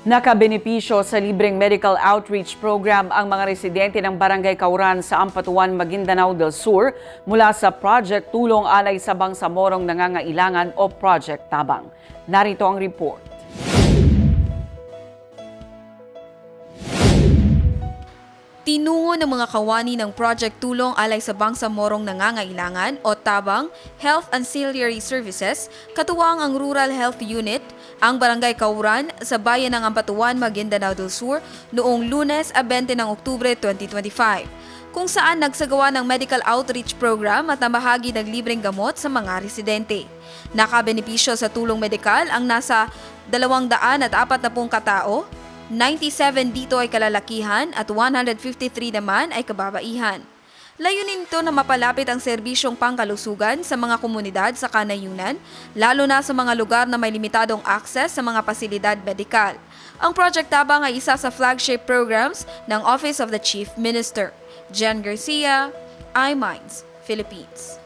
Nakabenepisyo sa libreng medical outreach program ang mga residente ng Barangay Kauran sa Ampatuan, Maguindanao del Sur mula sa Project Tulong Alay sa Bangsamorong Nangangailangan o Project Tabang. Narito ang report. Tinungo ng mga kawani ng Project Tulong Alay sa Bangsamorong Nangangailangan o TABANG Health Ancillary Services, katuwang ang Rural Health Unit, ang Barangay Kauran sa bayan ng Ampatuan, Maguindanao del Sur noong lunes a 20 ng Oktubre 2025 kung saan nagsagawa ng medical outreach program at namahagi ng libreng gamot sa mga residente. Nakabenepisyo sa tulong medikal ang nasa 240 katao, 97 dito ay kalalakihan at 153 naman ay kababaihan. Layunin nito na mapalapit ang serbisyong pangkalusugan sa mga komunidad sa kanayunan, lalo na sa mga lugar na may limitadong access sa mga pasilidad medikal. Ang Project Tabang ay isa sa flagship programs ng Office of the Chief Minister. Jen Garcia, iMinds, Philippines.